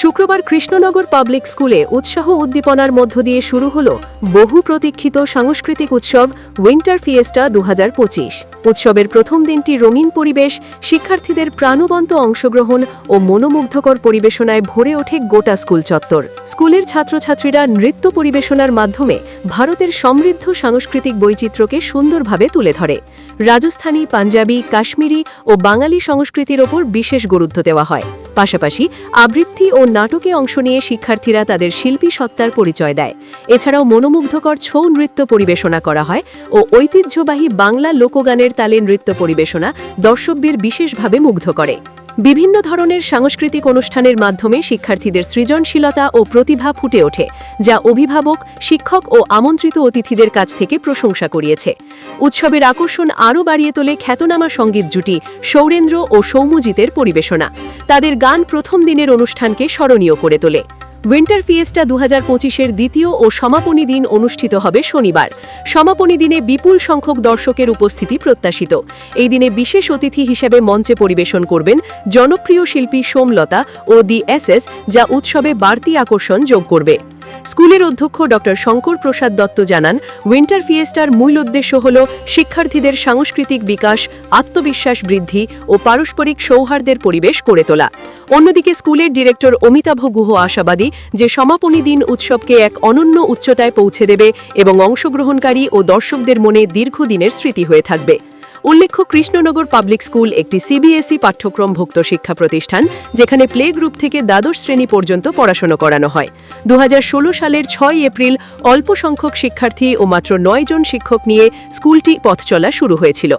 শুক্রবার কৃষ্ণনগর পাবলিক স্কুলে উৎসাহ উদ্দীপনার মধ্য দিয়ে শুরু হল বহু প্রতীক্ষিত সাংস্কৃতিক উৎসব উইন্টার ফিয়েস্টা দু হাজার পঁচিশ। উৎসবের প্রথম দিনটি রঙিন পরিবেশ, শিক্ষার্থীদের প্রাণবন্ত অংশগ্রহণ ও মনোমুগ্ধকর পরিবেশনায় ভরে ওঠে গোটা স্কুল চত্বর। স্কুলের ছাত্রছাত্রীরা নৃত্য পরিবেশনার মাধ্যমে ভারতের সমৃদ্ধ সাংস্কৃতিক বৈচিত্র্যকে সুন্দরভাবে তুলে ধরে। রাজস্থানী, পাঞ্জাবি, কাশ্মীরি ও বাঙালি সংস্কৃতির ওপর বিশেষ গুরুত্ব দেওয়া হয়। পাশাপাশি আবৃত্তি ও নাটকে অংশ নিয়ে শিক্ষার্থীরা তাদের শিল্পী সত্তার পরিচয় দেয়। এছাড়াও মনোমুগ্ধকর ছৌ নৃত্য পরিবেশনা করা হয় ও ঐতিহ্যবাহী বাংলা লোকগানের তালে নৃত্য পরিবেশনা দর্শকদের বিশেষভাবে মুগ্ধ করে। বিভিন্ন ধরনের সাংস্কৃতিক অনুষ্ঠানের মাধ্যমে শিক্ষার্থীদের সৃজনশীলতা ও প্রতিভা ফুটে ওঠে, যা অভিভাবক, শিক্ষক ও আমন্ত্রিত অতিথিদের কাছ থেকে প্রশংসা করিয়েছে। উৎসবের আকর্ষণ আরও বাড়িয়ে তোলে খ্যাতনামা সংগীত জুটি সৌরেন্দ্র ও সৌম্যজিতের পরিবেশনা। তাদের গান প্রথম দিনের অনুষ্ঠানকে স্মরণীয় করে তোলে। উইন্টার ফিয়েস্টা দু হাজার পঁচিশের দ্বিতীয় ও সমাপনী দিন অনুষ্ঠিত হবে শনিবার। সমাপনী দিনে বিপুল সংখ্যক দর্শকের উপস্থিতি প্রত্যাশিত। এই দিনে বিশেষ অতিথি হিসেবে মঞ্চে পরিবেশন করবেন জনপ্রিয় শিল্পী সোমলতা ও দি এস, যা উৎসবে বাড়তি আকর্ষণ যোগ করবে। স্কুলের অধ্যক্ষ ড শঙ্কর প্রসাদ দত্ত জানান উইন্টার ফিয়েস্টার মূল উদ্দেশ্য হল শিক্ষার্থীদের সাংস্কৃতিক বিকাশ, আত্মবিশ্বাস বৃদ্ধি ও পারস্পরিক সৌহার্দ্যের পরিবেশ করে তোলা। অন্যদিকে স্কুলের ডিরেক্টর অমিতাভ গুহ আশাবাদী যে সমাপনী দিন উৎসবকে এক অনন্য উচ্চতায় পৌঁছে দেবে এবং অংশগ্রহণকারী ও দর্শকদের মনে দীর্ঘদিনের স্মৃতি হয়ে থাকবে। উল্লেখ্য কৃষ্ণনগর পাবলিক স্কুল একটি সিবিএসই পাঠ্যক্রমভুক্ত শিক্ষা প্রতিষ্ঠান, যেখানে প্লে গ্রুপ থেকে দ্বাদশ শ্রেণি পর্যন্ত পড়াশোনা করানো হয়। দু হাজার ষোলো সালের ছয় এপ্রিল অল্প সংখ্যক শিক্ষার্থী ও মাত্র নয় জন শিক্ষক নিয়ে স্কুলটি পথ চলা শুরু হয়েছিল।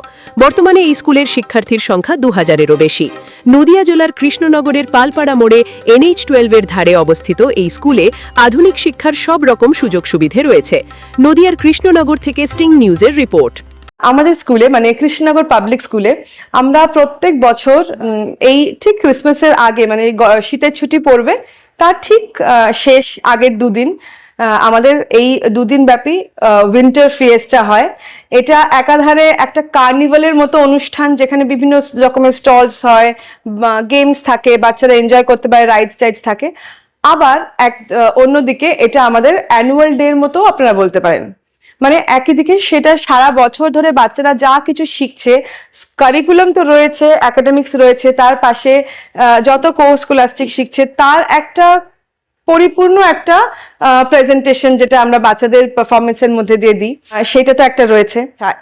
বর্তমানে এই স্কুলের শিক্ষার্থীর সংখ্যা দু হাজারেরও বেশি। নদিয়া জেলার কৃষ্ণনগরের পালপাড়া মোড়ে এনএইচ টুয়েলভের ধারে অবস্থিত এই স্কুলে আধুনিক শিক্ষার সব রকম সুযোগ সুবিধে রয়েছে। নদিয়ার কৃষ্ণনগর থেকে স্টিং নিউজের রিপোর্ট। আমাদের স্কুলে মানে কৃষ্ণনগর পাবলিক স্কুলে, আমরা প্রত্যেক বছর এই ঠিক ক্রিসমাসের আগে মানে শীতের ছুটি পড়বে, তার ঠিক শেষ আগের দুদিন আমাদের এই দুদিন ব্যাপী উইন্টার ফিয়েস্টা হয়। এটা একাধারে একটা কার্নিভালের মতো অনুষ্ঠান, যেখানে বিভিন্ন রকমের স্টলস হয় গেমস থাকে, বাচ্চারা এনজয় করতে পারে রাইডস টাইডস থাকে। আবার এক অন্যদিকে এটা আমাদের অ্যানুয়াল ডে এর মতো আপনারা বলতে পারেন। মানে একই দিকে সেটা সারা বছর ধরে বাচ্চারা যা কিছু শিখছে কারিকুলাম তো রয়েছে একাডেমিক্স রয়েছে, তার পাশে যত কোর্স স্কলাস্টিক শিখছে, তার একটা পরিপূর্ণ একটা প্রেজেন্টেশন যেটা আমরা বাচ্চাদের পারফরমেন্সের মধ্যে দিয়ে দিই। সেটা তো একটা রয়েছে।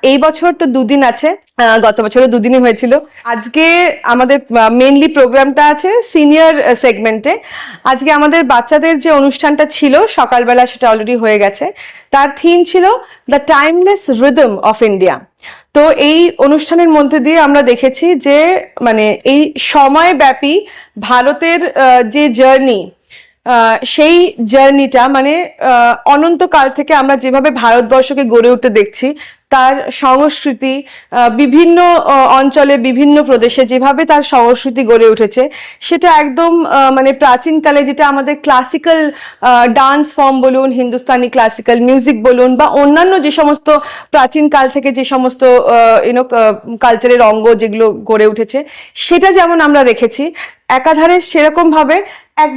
এই বছর তো দুদিন আছে গত বছরও দুদিনই হয়েছিল। আজকে আমাদের মেনলি প্রোগ্রামটা আছে সিনিয়র সেগমেন্টে আজকে আমাদের বাচ্চাদের যে অনুষ্ঠানটা ছিল, সকালবেলা সেটা অলরেডি হয়ে গেছে। তার থিম ছিল the timeless rhythm of India তো এই অনুষ্ঠানের মধ্যে দিয়ে আমরা দেখেছি যে মানে এই সময় ব্যাপী ভারতের যে জার্নি সেই জার্নিটা মানে অনন্তকাল থেকে আমরা যেভাবে ভারতবর্ষকে গড়ে উঠতে দেখছি, তার সংস্কৃতি বিভিন্ন অঞ্চলে বিভিন্ন প্রদেশে যেভাবে তার সংস্কৃতি গড়ে উঠেছে, সেটা একদম মানে প্রাচীনকালে যেটা আমাদের ক্লাসিক্যাল ডান্স ফর্ম বলুন, হিন্দুস্তানি ক্লাসিক্যাল মিউজিক বলুন, বা অন্যান্য যে সমস্ত প্রাচীন কাল থেকে যে সমস্ত ইউনো কালচারের অঙ্গ যেগুলো গড়ে উঠেছে, সেটা যেমন আমরা রেখেছি একাধারে সেরকম ভাবে এক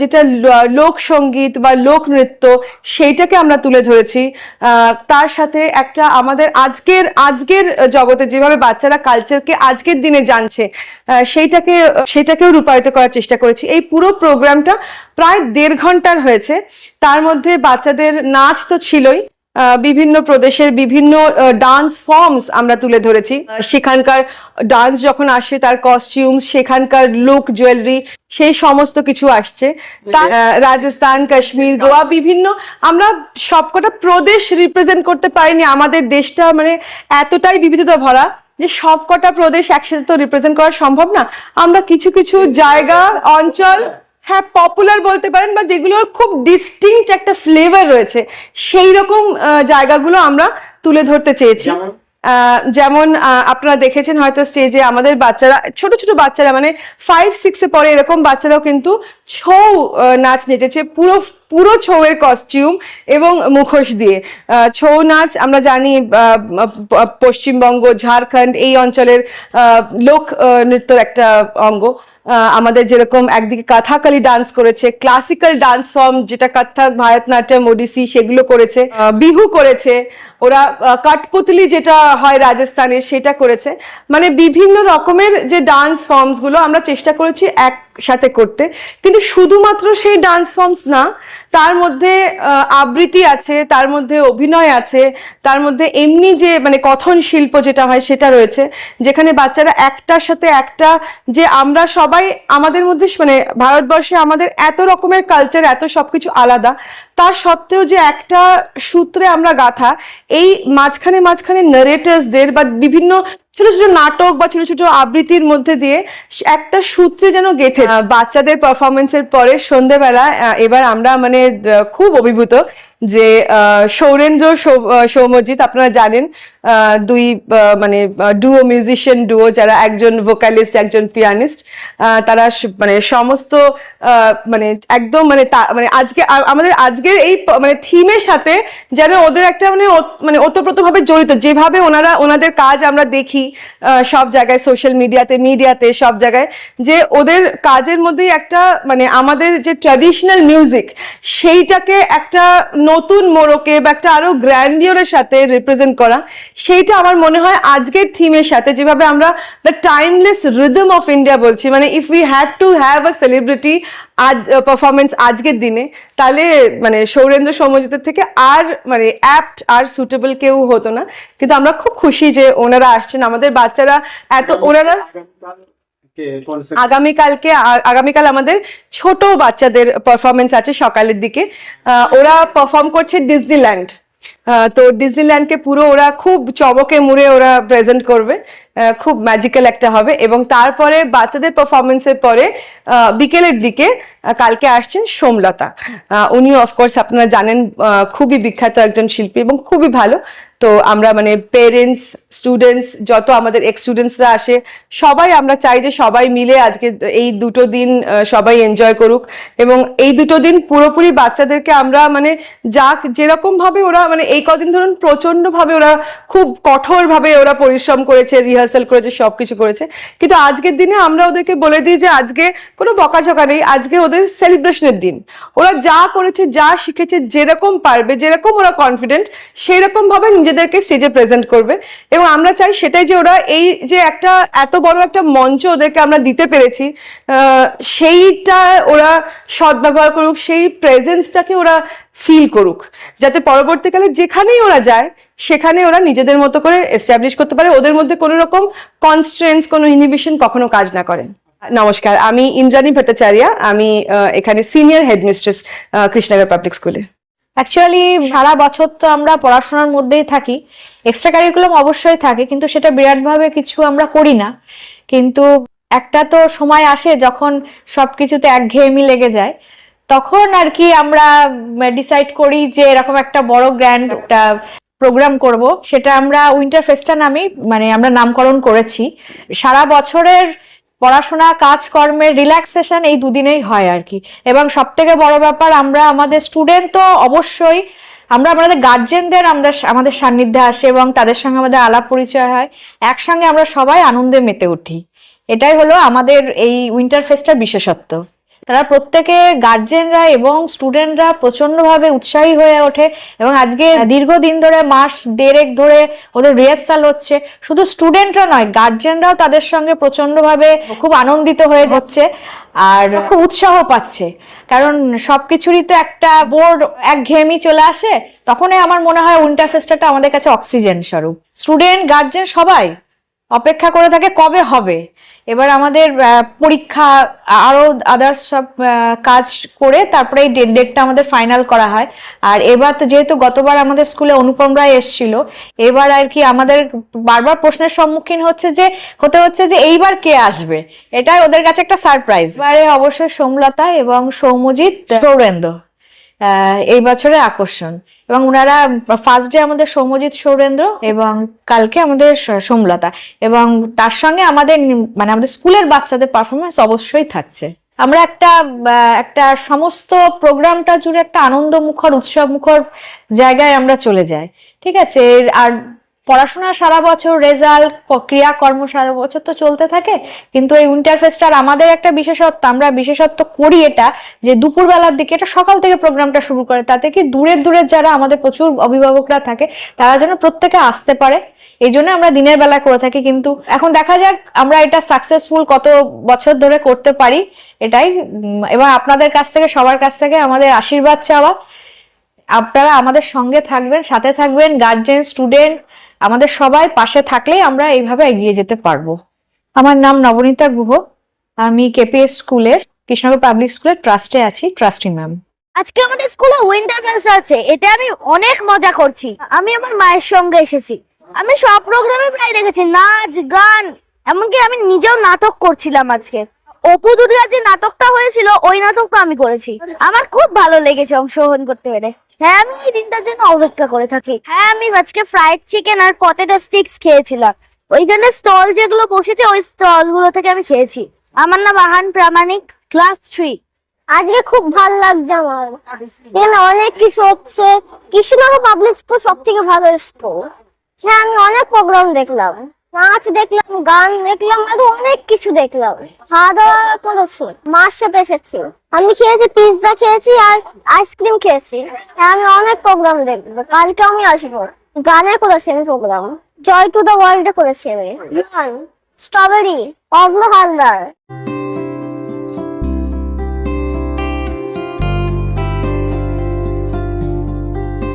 যেটা লোকসঙ্গীত বা লোক নৃত্য, সেইটাকে আমরা তুলে ধরেছি। তার সাথে একটা আমাদের আজকের আজকের জগতে যেভাবে বাচ্চারা কালচারকে আজকের দিনে জানছে সেইটাকে সেটাকেও রূপায়িত করার চেষ্টা করেছি। এই পুরো প্রোগ্রামটা প্রায় দেড় ঘণ্টার হয়েছে। তার মধ্যে বাচ্চাদের নাচ তো ছিলই। বিভিন্ন প্রদেশের বিভিন্ন ডান্স ফর্মস আমরা তুলে ধরেছি। সেখানকার ডান্স যখন আসে তার কস্টিউম সেখানকার লুক জুয়েলারি সেই সমস্ত কিছু আসছে। রাজস্থান কাশ্মীর গোয়া বিভিন্ন আমরা সবকটা প্রদেশ রিপ্রেজেন্ট করতে পারিনি। আমাদের দেশটা মানে এতটাই বিবিধতা ভরা যে সবকটা প্রদেশ একসাথে তো রিপ্রেজেন্ট করা সম্ভব না। আমরা কিছু কিছু জায়গা অঞ্চল হ্যাঁ পপুলার বলতে পারেন বা যেগুলোর খুব ডিস্টিংক্ট একটা ফ্লেভার রয়েছে সেই রকম জায়গাগুলো আমরা তুলে ধরতে চেয়েছি। যেমন? আপনারা দেখেছেন হয়তো স্টেজে আমাদের বাচ্চারা ছোট ছোট বাচ্চারা মানে ফাইভ সিক্সে পরে এরকম বাচ্চারাও কিন্তু ছৌ নাচ নেচেছে পুরো পুরো ছৌয়ের কস্টিউম এবং মুখোশ দিয়ে। ছৌ নাচ আমরা জানি পশ্চিমবঙ্গ ঝাড়খণ্ড এই অঞ্চলের আহ, লোক নৃত্যর একটা অঙ্গ। আমাদের যেরকম একদিকে কাথাকালি ডান্স করেছে ক্লাসিক্যাল ডান্স ফর্ম যেটা কত্থক ভারতনাট্যম, ওডিসি সেগুলো করেছে বিহু করেছে ওরা কাঠপুতলি যেটা হয় রাজস্থানে, সেটা করেছে। মানে বিভিন্ন রকমের যে ডান্স ফর্মসগুলো আমরা চেষ্টা করেছি একসাথে করতে। কিন্তু শুধুমাত্র সেই ডান্স ফর্মস না, তার মধ্যে আবৃত্তি আছে, তার মধ্যে অভিনয় আছে, তার মধ্যে এমনি যে মানে কথন শিল্প যেটা হয় সেটা রয়েছে, যেখানে বাচ্চারা একটার সাথে একটা যে আমরা সবাই আমাদের মধ্যে মানে ভারতবর্ষে আমাদের এত রকমের কালচার এত সবকিছু আলাদা। তার সত্ত্বেও যে একটা সূত্রে আমরা গাথা এই মাঝখানে মাঝখানে নারেটার্সদের বা বিভিন্ন ছোট ছোট নাটক বা ছোট ছোট আবৃত্তির মধ্যে দিয়ে একটা সূত্রে যেন গেথে বাচ্চাদের পারফরমেন্সের পরে সন্ধেবেলা এবার আমরা মানে খুব অভিভূত যে সৌরেন্দ্র সৌ- আহ, সৌম্যজিৎ আপনারা জানেন দুই মানে ডুও মিউজিশিয়ান ডুও যারা একজন ভোকালিস্ট একজন পিয়ানিস্ট তারা মানে সমস্ত মানে একদম মানে মানে আজকে আমাদের আজকের এই মানে থিমের সাথে যেন ওদের একটা মানে মানে ওতপ্রোতভাবে জড়িত। যেভাবে ওনারা ওনাদের কাজ আমরা দেখি আহ, সব জায়গায় সোশ্যাল মিডিয়াতে মিডিয়াতে সব জায়গায় যে ওদের কাজের মধ্যেই একটা মানে আমাদের যে ট্র্যাডিশনাল মিউজিক সেইটাকে একটা নতুন মোড়কে বা একটা আরও গ্র্যান্ডিওরের সাথে রিপ্রেজেন্ট করা সেইটা আমার মনে হয় আজকের থিমের সাথে যেভাবে আমরা the timeless rhythm of India বলছি মানে if we had to have a celebrity আজ পারফরমেন্স আজকের দিনে তাহলে মানে সৌরেন্দ্র সৌম্যজিতের থেকে আর মানে অ্যাপ্ট আর সুটেবল কেউ হতো না। কিন্তু আমরা খুব খুশি যে ওনারা আসছেন আমাদের বাচ্চারা এত ওনারা আগামীকালকে আগামীকাল আমাদের ছোট বাচ্চাদের পারফরমেন্স আছে সকালের দিকে। ওরা পারফর্ম করছে ডিজনিল্যান্ড তো ডিজনিল্যান্ডকে পুরো ওরা খুব চমকে মুড়ে ওরা প্রেজেন্ট করবে। আহ, খুব ম্যাজিক্যাল একটা হবে এবং তারপরে বাচ্চাদের পারফরমেন্সের পরে বিকেলের দিকে কালকে আসছেন সোমলতা। আহ, উনিও অফকোর্স আপনারা জানেন আহ, খুবই বিখ্যাত একজন শিল্পী এবং খুবই ভালো। তো আমরা মানে পেরেন্টস স্টুডেন্টস যত আমাদের এক্স স্টুডেন্টসরা আসে, সবাই আমরা চাই যে সবাই মিলে আজকে এই দুটো দিন সবাই এনজয় করুক। এবং এই দুটো দিন পুরোপুরি বাচ্চাদেরকে আমরা মানে যাক, যেরকম ভাবে ওরা মানে এই কদিন ধরুন প্রচণ্ড ভাবে ওরা খুব কঠোর ভাবে ওরা পরিশ্রম করেছে রিহার্সাল করেছে, সবকিছু করেছে। কিন্তু আজকের দিনে আমরা ওদেরকে বলে দিই যে আজকে কোনো বকাঝকা নেই, আজকে ওদের সেলিব্রেশনের দিন। ওরা যা করেছে, যা শিখেছে, যেরকম পারবে, যেরকম ওরা কনফিডেন্ট সেই রকম ভাবে নিজেদেরকে স্টেজে প্রেজেন্ট করবে। এবং আমরা চাই সেটাই যে ওরা এই যে একটা এত বড় একটা মঞ্চ ওদেরকে আমরা দিতে পেরেছি সেইটা ওরা সদ্ব্যবহার করুক, সেই প্রেজেন্সটাকে ওরা ফিল করুক। যাতে পরবর্তীকালে যেখানেই ওরা যায়, সেখানে ওরা নিজেদের মতো করে এস্টাবলিশ করতে পারে। ওদের মধ্যে কোনো রকম কনস্ট্রেন্স কোনো ইনহিবিশন কখনো কাজ না করেন। নমস্কার, আমি ইন্দ্রাণী ভট্টাচার্য, আমি এখানে সিনিয়র হেডমিস্ট্রেস কৃষ্ণনগর পাবলিক স্কুলে অ্যাকচুয়ালি সারা বছর তো আমরা পড়াশোনার মধ্যেই থাকি। এক্সট্রা কারিকুলাম অবশ্যই থাকে, কিন্তু সেটা বিরাটভাবে কিছু আমরা করি না। কিন্তু একটা তো সময় আসে যখন সবকিছুতে একঘেয়েমি লেগে যায়, তখন আর কি আমরা ডিসাইড করি যে এরকম একটা বড় গ্র্যান্ড একটা প্রোগ্রাম করব। সেটা আমরা উইন্টার ফেস্টা নামেই মানে আমরা নামকরণ করেছি। সারা বছরের পড়াশোনা, কাজকর্মের রিল্যাক্সেশন এই দুদিনেই হয় আর কি। এবং সব থেকে বড় ব্যাপার, আমরা আমাদের স্টুডেন্ট তো অবশ্যই আমরা আমাদের গার্জেনদের আমরা আমাদের সান্নিধ্যে আসে এবং তাদের সঙ্গে আমাদের আলাপ পরিচয় হয়। একসঙ্গে আমরা সবাই আনন্দে মেতে উঠি। এটাই হলো আমাদের এই উইন্টার ফেস্টার বিশেষত্ব। তারা প্রত্যেকে গার্জেনরা এবং স্টুডেন্টরা প্রচন্ডভাবে উৎসাহী হয়ে ওঠে এবং আজকে দীর্ঘদিন ধরে মাস দেড়েক ধরে ওদের রিহার্সাল হচ্ছে। শুধু স্টুডেন্টরা নয় গার্জেনরাও তাদের সঙ্গে প্রচন্ডভাবে খুব আনন্দিত হয়ে যাচ্ছে আর খুব উৎসাহ পাচ্ছে। কারণ সবকিছুরই তো একটা বোর্ড একঘেয়েমি চলে আসে, তখনই আমার মনে হয় উইন্টার ফেস্টারটা আমাদের কাছে অক্সিজেন স্বরূপ। স্টুডেন্ট গার্জেন সবাই অপেক্ষা করে থাকে কবে হবে? এবার আমাদের পরীক্ষা আরও আদার্স সব কাজ করে তারপরে এই ডেট ডেটটা আমাদের ফাইনাল করা হয়। আর এবার তো যেহেতু গতবার আমাদের স্কুলে অনুপম রায় এসেছিল এবার আর কি আমাদের বারবার প্রশ্নের সম্মুখীন হচ্ছে যে হতে হচ্ছে যে এইবার কে আসবে? এটাই ওদের কাছে একটা সারপ্রাইজ এবারে অবশ্যই সোমলতা এবং সৌম্যজিৎ সৌরেন্দ্র। এই বছরের আকর্ষণ। এবং ওনারা ফার্স্ট ডে আমাদের সৌম্যজিৎ সৌরেন্দ্র এবং কালকে আমাদের সোমলতা। এবং তার সঙ্গে আমাদের মানে আমাদের স্কুলের বাচ্চাদের পারফরমেন্স অবশ্যই থাকছে। আমরা একটা একটা সমস্ত প্রোগ্রামটা জুড়ে একটা আনন্দ মুখর উৎসব মুখর জায়গায় আমরা চলে যাই। ঠিক আছে? আর পড়াশোনা সারা বছর রেজাল্ট ক্রিয়াকর্ম সারা বছর তো চলতে থাকে, কিন্তু এই উইন্টার ফেস্টার আমাদের একটা বিশেষত্ব, আমরা বিশেষত্ব করি এটা যে দুপুরবেলার দিকে এটা সকাল থেকে প্রোগ্রামটা শুরু করে, তাতে কি দূরের দূরের যারা আমাদের প্রচুর অভিভাবকরা থাকে, তারা যেন প্রত্যেকে আসতে পারে। এই জন্য আমরা দিনের বেলা করে থাকি, কিন্তু এখন দেখা যাক আমরা এটা সাকসেসফুল কত বছর ধরে করতে পারি, এটাই এবার আপনাদের কাছ থেকে, সবার কাছ থেকে আমাদের আশীর্বাদ চাওয়া। আপনারা আমাদের সঙ্গে থাকবেন, সাথে থাকবেন গার্জেন স্টুডেন্ট আমাদের সবাই পাশে থাকলেই আমরা এইভাবে এগিয়ে যেতে পারব। আমার নাম নবনীতা গুহ। আমি কেপিএস স্কুলের, কৃষ্ণনগর পাবলিক স্কুলের ট্রাস্টে আছি ট্রাস্টি ম্যাম আজকে আমাদের স্কুলে উইন্টার ফেস্ট আছে, এটা আমি অনেক মজা করছি। আমি আমার মায়ের সঙ্গে এসেছি। আমি সব প্রোগ্রামে প্রায় দেখেছি, নাচ, গান, এমনকি আমি নিজেও নাটক করছিলাম আজকে। অপু দুর্গার যে নাটকটা হয়েছিল, ওই নাটকটা আমি করেছি। আমার খুব ভালো লেগেছে অংশগ্রহণ করতে পেরে। হ্যাঁ আমি এই দিনটার জন্য অপেক্ষা করে থাকি। হ্যাঁ আমি আজকে ফ্রাইড চিকেন আর পটেটো স্টিক্স খেয়েছিলাম। ওইখানে স্টল যেগুলো বসেছে, ওই স্টলগুলো থেকে আমি খেয়েছি। আমার নাম আহান প্রামাণিক ক্লাস থ্রি আজকে খুব ভালো লাগছে আমার। এখানে অনেক কিছু হচ্ছে। কৃষ্ণনগর পাবলিক স্কুল সব থেকে ভালো স্কুল হ্যাঁ আমি অনেক প্রোগ্রাম দেখলাম। নাচ দেখলাম, গান দেখলাম, আরও অনেক কিছু দেখলাম। খাওয়া দাওয়া করেছি, মার সাথে এসেছি। আমি খেয়েছি পিৎজা খেয়েছি আর আইসক্রিম খেয়েছি। আমি অনেক প্রোগ্রাম দেখব, কালকে আমি আসব। গানে করেছি আমি programme Joy to the World করেছি আমি। স্ট্রবেরি অভ্র হালদার